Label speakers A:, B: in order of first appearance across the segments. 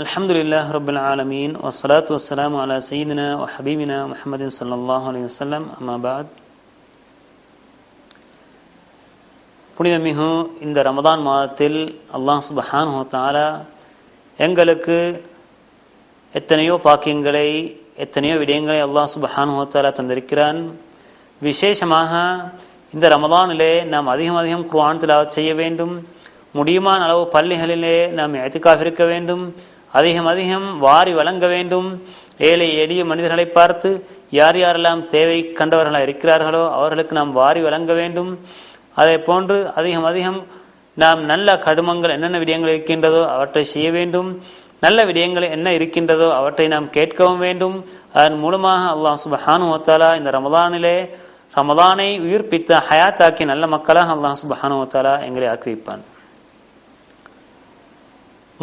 A: அலமதுல்லாஹ் ரபுல் ஆலமீன் வசலாத் வசலாம் அலா சயீதினா ஹபீபினா முஹமதின் சல்லாஹ் அலி வசலம் அம்மாபாத் புனிதமிகு இந்த ரமதான் மாதத்தில் அல்லாஹ் சுபஹான் ஹோத்தாலா எங்களுக்கு எத்தனையோ பாக்கியங்களை எத்தனையோ விடயங்களை அல்லாஹ் சுபஹான் ஹோத்தாலா தந்திருக்கிறான். விசேஷமாக இந்த ரமதானிலே நாம் அதிகம் அதிகம் குர்ஆன் திலாவத் செய்ய வேண்டும். முடியுமான அளவு பள்ளிகளிலே நாம் எத்துக்காக இருக்க வேண்டும். அதிகம் அதிகம் வாரி வழங்க வேண்டும். ஏழை எளிய மனிதர்களை பார்த்து யார் யாரெல்லாம் தேவை கண்டவர்களாக இருக்கிறார்களோ அவர்களுக்கு நாம் வாரி வழங்க வேண்டும். அதே போன்று அதிகம் அதிகம் நாம் நல்ல கடுமங்கள் என்னென்ன விடயங்கள் இருக்கின்றதோ அவற்றை செய்ய வேண்டும். நல்ல விடயங்கள் என்ன இருக்கின்றதோ அவற்றை நாம் கேட்கவும் வேண்டும். அதன் மூலமாக அல்லாஹ் சுபஹானு வத்தாலா இந்த ரமதானிலே ரமதானை உயிர்ப்பித்த ஹயாத்தாக்கி நல்ல மக்களாக அல்லாஹ் சுபஹானு வத்தாலா எங்களை ஆக்குவிப்பான்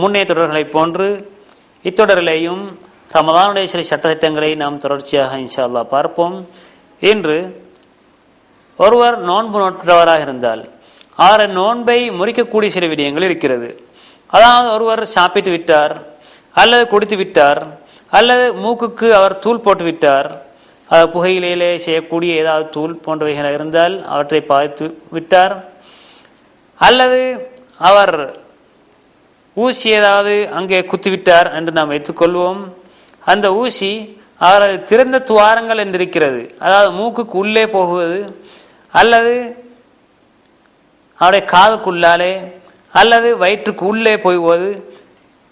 A: முன்னே தொடர்களைப் போன்று இத்தொடரிலேயும் ரமதானுடைய சில சட்டத்திட்டங்களை நாம் தொடர்ச்சியாக இன்ஷா அல்லா பார்ப்போம். இன்று ஒருவர் நோன்பு நோற்றவராக இருந்தால் அவரை நோன்பை முறிக்கக்கூடிய சில விடயங்கள் இருக்கிறது. அதாவது ஒருவர் சாப்பிட்டு விட்டார் அல்லது குடித்து விட்டார் அல்லது மூக்குக்கு அவர் தூள் போட்டு விட்டார் புகையிலே செய்யக்கூடிய ஏதாவது தூள் போன்றவைகள் இருந்தால் அவற்றை பாதித்து விட்டார் அல்லது அவர் ஊசி ஏதாவது அங்கே குத்திவிட்டார் என்று நாம் வைத்துக்கொள்வோம். அந்த ஊசி அவரது திறந்த துவாரங்கள் என்று இருக்கிறது அதாவது மூக்குக்கு உள்ளே போகுவது அல்லது அவருடைய காதுக்குள்ளாலே அல்லது வயிற்றுக்கு உள்ளே போய்வது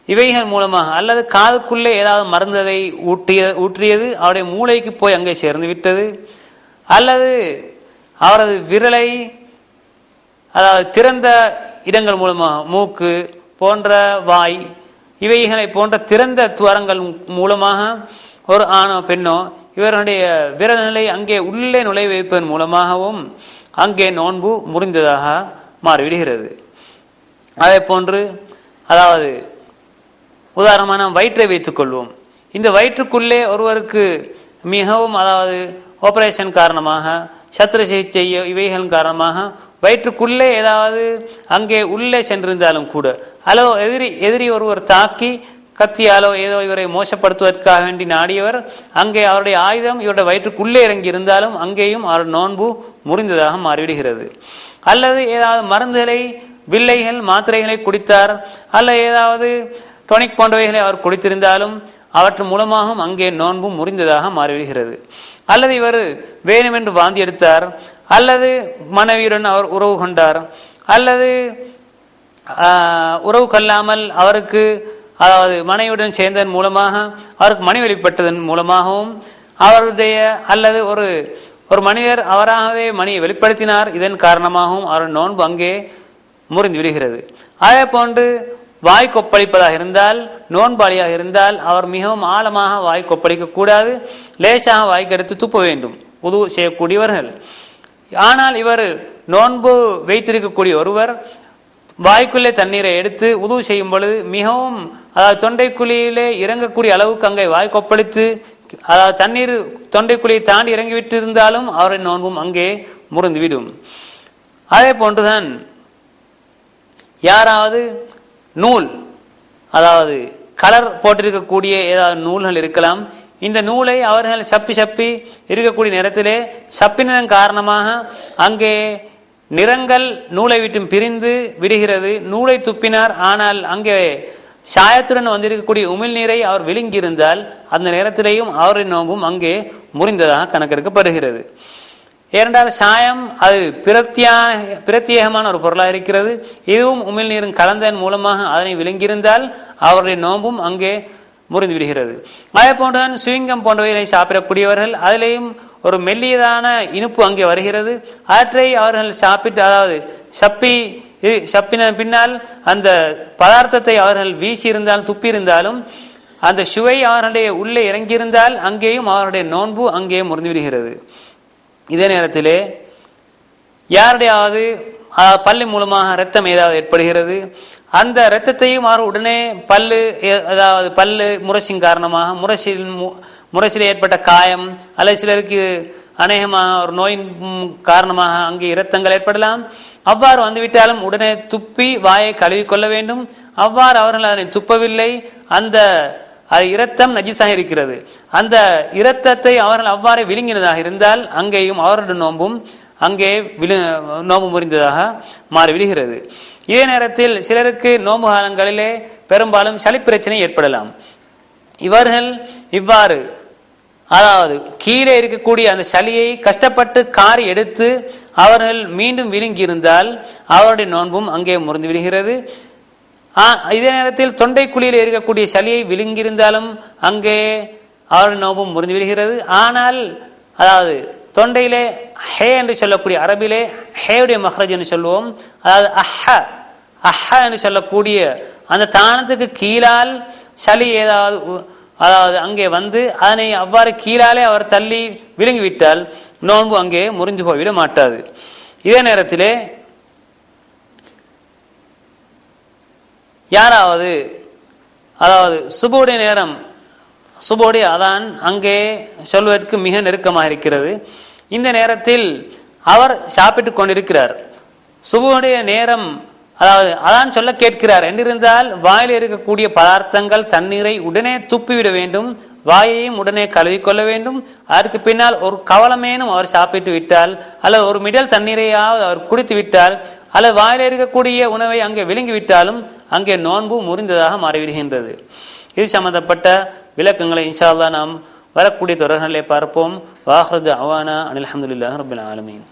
A: இவைகள் மூலமாக அல்லது காதுக்குள்ளே ஏதாவது மருந்ததை ஊட்டிய ஊற்றியது அவருடைய மூளைக்கு போய் அங்கே சேர்ந்து விட்டது அல்லது அவரது விரலை அதாவது திறந்த இடங்கள் மூலமாக மூக்கு போன்ற வாய் இவைகளை போன்ற திறந்த துவரங்கள் மூலமாக ஒரு ஆணோ பெண்ணோ இவர்களுடைய விரல்நிலை அங்கே உள்ளே நுழை வைப்பதன் மூலமாகவும் அங்கே நோன்பு முறிந்ததாக மாறிவிடுகிறது. அதே போன்று அதாவது உதாரணமாக நாம் வயிற்றை வைத்துக் கொள்வோம். இந்த வயிற்றுக்குள்ளே ஒருவருக்கு மிகவும் அதாவது ஆப்ரேஷன் காரணமாக சத்திர சிகிச்சை இவைகள் காரணமாக வயிற்றுக்குள்ளே ஏதாவது அங்கே உள்ளே சென்றிருந்தாலும் கூட அல்லோ எதிரி எதிரி ஒருவர் தாக்கி கத்தியாலோ ஏதோ இவரை மோசப்படுத்துவதற்காக வேண்டி நாடியவர் அங்கே அவருடைய ஆயுதம் இவருடைய வயிற்றுக்குள்ளே இறங்கி இருந்தாலும் அங்கேயும் அவர் நோன்பு முறிந்ததாக மாறிவிடுகிறது. அல்லது ஏதாவது மருந்துகளை வில்லைகள் மாத்திரைகளை குடித்தார் அல்ல ஏதாவது டொனிக் போன்றவைகளை அவர் குடித்திருந்தாலும் அவற்றின் மூலமாகவும் அங்கே நோன்பும் முறிந்ததாக மாறிவிடுகிறது. அல்லது இவர் வேணுமென்று வாந்தி எடுத்தார் அல்லது மனைவியுடன் அவர் உறவு கொண்டார் அல்லது உறவு கொள்ளாமல் அவருக்கு அதாவது மனைவியுடன் சேர்ந்ததன் மூலமாக அவருக்கு மணி வெளிப்பட்டதன் மூலமாகவும் அவருடைய அல்லது ஒரு ஒரு மனிதர் அவராகவே மணியை வெளிப்படுத்தினார் இதன் காரணமாகவும் அவர் நோன்பு அங்கே முறிந்து விடுகிறது. அதே போன்று வாய் கொப்பளிப்பதாக இருந்தால் நோன்பாளியாக இருந்தால் அவர் மிகவும் ஆழமாக வாய் கொப்பளிக்கக்கூடாது லேசாக வாய்க்கெடுத்து துப்ப வேண்டும். உதவு செய்யக்கூடியவர்கள். ஆனால் இவர் நோன்பு வைத்திருக்கக்கூடிய ஒருவர் வாய்க்குள்ளே தண்ணீரை எடுத்து உதவு செய்யும் பொழுது மிகவும் அதாவது தொண்டைக்குழியிலே இறங்கக்கூடிய அளவுக்கு அங்கே வாய் கொப்பளித்து அதாவது தண்ணீர் தொண்டைக்குழியை தாண்டி இறங்கிவிட்டு இருந்தாலும் அவரின் நோன்பும் அங்கே முறிந்துவிடும். அதே போன்றுதான் யாராவது நூல். அதாவது கலர் போட்டிருக்கக்கூடிய ஏதாவது நூல்கள் இருக்கலாம். இந்த நூலை அவர்கள் சப்பி சப்பி இருக்கக்கூடிய நேரத்திலே சப்பினதன் காரணமாக அங்கே நிறங்கள் நூலை விட்டும் பிரிந்து விடுகிறது. நூலை துப்பினார். ஆனால் அங்கே சாயத்துடன் வந்திருக்கக்கூடிய உமிழ்நீரை அவர் விழுங்கியிருந்தால் அந்த நேரத்திலேயும் அவரின் நோம்பும் அங்கே முறிந்ததாக கணக்கெடுக்கப்படுகிறது. ஏனென்றால் சாயம் அது பிரத்யா பிரத்யேகமான ஒரு பொருளாக இருக்கிறது. இதுவும் உமிழ்நீரும் கலந்ததன் மூலமாக அதனை விழுங்கியிருந்தால் அவருடைய நோம்பும் அங்கே முறிந்து விடுகிறது அதே போன்றுதான் சுவிங்கம் போன்றவைகளை சாப்பிடக்கூடியவர்கள் அதிலேயும் ஒரு மெல்லியதான இனிப்பு அங்கே வருகிறது. அவற்றை அவர்கள் சாப்பிட்டு அதாவது சப்பி சப்பின பின்னால் அந்த பதார்த்தத்தை அவர்கள் வீசியிருந்தாலும் துப்பியிருந்தாலும் துப்பி இருந்தாலும் அந்த சுவை அவர்களுடைய உள்ளே இறங்கியிருந்தால் அங்கேயும் அவருடைய நோன்பு அங்கே முறிந்து விடுகிறது இதே நேரத்திலே யாருடையாவது பல்லு மூலமாக ரத்தம் ஏதாவது ஏற்படுகிறது அந்த இரத்தத்தையும் அவர் உடனே பல்லு அதாவது பல்லு முரசின் காரணமாக முரசின் முரசில் ஏற்பட்ட காயம் அல்லது சிலருக்கு அநேகமாக ஒரு நோயின் காரணமாக அங்கே இரத்தங்கள் ஏற்படலாம். அவ்வாறு வந்துவிட்டாலும் உடனே துப்பி வாயை கழுவி கொள்ள வேண்டும். அவ்வாறு அவர்கள் அதனை துப்பவில்லை. அந்த அது இரத்தம் நஜிஸாக இருக்கிறது. அந்த இரத்தத்தை அவர்கள் அவ்வாறே விழுங்கினதாக இருந்தால் அங்கேயும் அவருடைய நோன்பும் அங்கே விழு நோம்பு முறிந்ததாக மாறி விடுகிறது இதே நேரத்தில் சிலருக்கு நோம்பு காலங்களிலே பெரும்பாலும் சளி பிரச்சனை ஏற்படலாம். இவர்கள் இவ்வாறு அதாவது கீழே இருக்கக்கூடிய அந்த சளியை கஷ்டப்பட்டு காரி எடுத்து அவர்கள் மீண்டும் விழுங்கி இருந்தால் அவருடைய நோன்பும் அங்கே முறிந்து விடுகிறது இதே நேரத்தில் தொண்டை குழியில் இருக்கக்கூடிய சளியை விழுங்கியிருந்தாலும் அங்கே அவருடைய நோன்பும் முறிஞ்சு விடுகிறது. ஆனால் அதாவது தொண்டையிலே ஹே என்று சொல்லக்கூடிய அரபிலே ஹேவுடைய மஹ்ரஜ் என்று சொல்லுவோம். அதாவது அஹ அஹ என்று சொல்லக்கூடிய அந்த தானத்துக்கு கீழால் சளி ஏதாவது அதாவது அங்கே வந்து அதனை அவ்வாறு கீழாலே அவர் தள்ளி விழுங்கிவிட்டால் நோன்பு அங்கே முறிஞ்சு போய்விட மாட்டாது. இதே நேரத்திலே யாராவது அதாவது சுபுடைய நேரம் சுபோடைய அதான் அங்கே சொல்வதற்கு மிக நெருக்கமாக இருக்கிறது. இந்த நேரத்தில் அவர் சாப்பிட்டு கொண்டிருக்கிறார். சுபுடைய நேரம் அதாவது அதான் சொல்ல கேட்கிறார் என்றிருந்தால் வாயில் இருக்கக்கூடிய பதார்த்தங்கள் தண்ணீரை உடனே துப்பிவிட வேண்டும் வாயையும் உடனே கழுவிக்கொள்ள வேண்டும். அதற்கு பின்னால் ஒரு கவலமேனும் அவர் சாப்பிட்டு விட்டால் அல்லது ஒரு மிடல் தண்ணீரையாவது அவர் குடித்து விட்டால் அல்லது வாயில் இருக்கக்கூடிய உணவை அங்கே விழுங்கிவிட்டாலும் அங்கே நோன்பு முறிந்ததாக மாறிவிடுகின்றது. இது சம்பந்தப்பட்ட விளக்கங்களை இன்ஷா நாம் வரக்கூடிய தொடர்களை பார்ப்போம். வாஹ்ரது அவானா அனில் அஹமதுல்லாஹ் ரபுல் ஆலமீன்.